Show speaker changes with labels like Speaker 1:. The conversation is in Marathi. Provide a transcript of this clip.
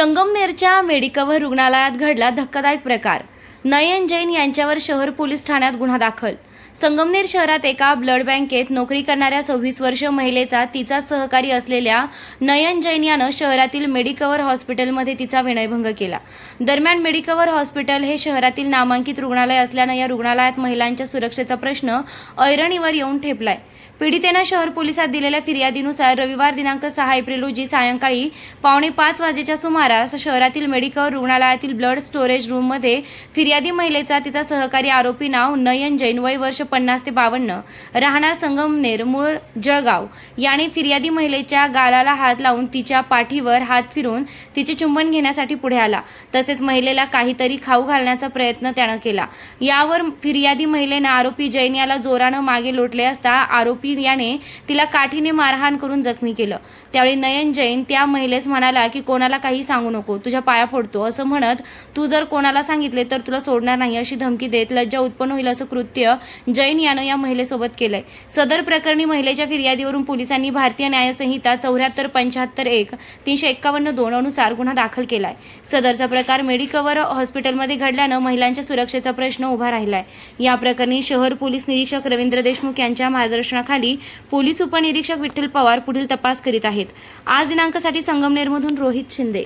Speaker 1: संगमनेरच्या मेडिकवर रुग्णालयात घडला धक्कादायक प्रकार. नयन जैन यांच्यावर शहर पोलीस ठाण्यात गुन्हा दाखल. संगमनेर शहरात एका ब्लड बँकेत नोकरी करणाऱ्या सव्वीस वर्ष महिलेचा तिचा सहकारी असलेल्या नयन जैन यानं शहरातील मेडिकवर हॉस्पिटलमध्ये तिचा विनयभंग केला. दरम्यान मेडिकवर हॉस्पिटल हे शहरातील नामांकित रुग्णालय असल्यानं या रुग्णालयात महिलांच्या सुरक्षेचा प्रश्न ऐरणीवर येऊन ठेपलाय. पीडितेनं शहर पोलिसात दिलेल्या फिर्यादीनुसार रविवार दिनांक सहा एप्रिल रोजी सायंकाळी पावणे पाच वाजेच्या सुमारास शहरातील मेडिकल रुग्णालयातील ब्लड स्टोरेज रूममध्ये फिर्यादी महिलेचा तिचा सहकारी आरोपी नाव नयन जैन वय वर्ष वर्ष पन्नास ते बावन्न राहणार संगमनेर मूळ जळगाव. याने फिर्यादी महिलेच्या गालाला हात लावून तिच्या पाठीवर हात फिरून तिचे चुंबन घेण्यासाठी पुढे आला. तसेच महिलेला काहीतरी खाऊ घालण्याचा प्रयत्न त्यानं केला. यावर फिर्यादी महिलेनं आरोपी जैन याला जोरानं मागे लोटले असता आरोपी याने तिला काठीने मारहाण करून जखमी केलं. त्यावेळी नयन जैन त्या महिलेस म्हणाला की कोणाला काही सांगू नको तुझ्या पाया फोडतो. असं म्हणत तू जर कोणाला सांगितले तर तुला सोडणार नाही अशी धमकी देत लज्जा उत्पन्न होईल असं कृत्य जैन यानं या महिलेसोबत केलंय. सदर प्रकरणी महिलेच्या फिर्यादीवरून पोलिसांनी भारतीय न्यायसंहिता चौऱ्याहत्तर पंच्याहत्तर एक तीनशे एक्कावन्न दोन अनुसार गुन्हा दाखल केलाय. सदरचा प्रकार मेडिकवर हॉस्पिटलमध्ये घडल्यानं महिलांच्या सुरक्षेचा प्रश्न उभा राहिलाय. या प्रकरणी शहर पोलीस निरीक्षक रवींद्र देशमुख यांच्या मार्गदर्शनाखाली पोलीस उपनिरीक्षक विठ्ठल पवार पुढील तपास करीत आहेत. आज दिनांकासाठी संगमनेरमधून रोहित शिंदे.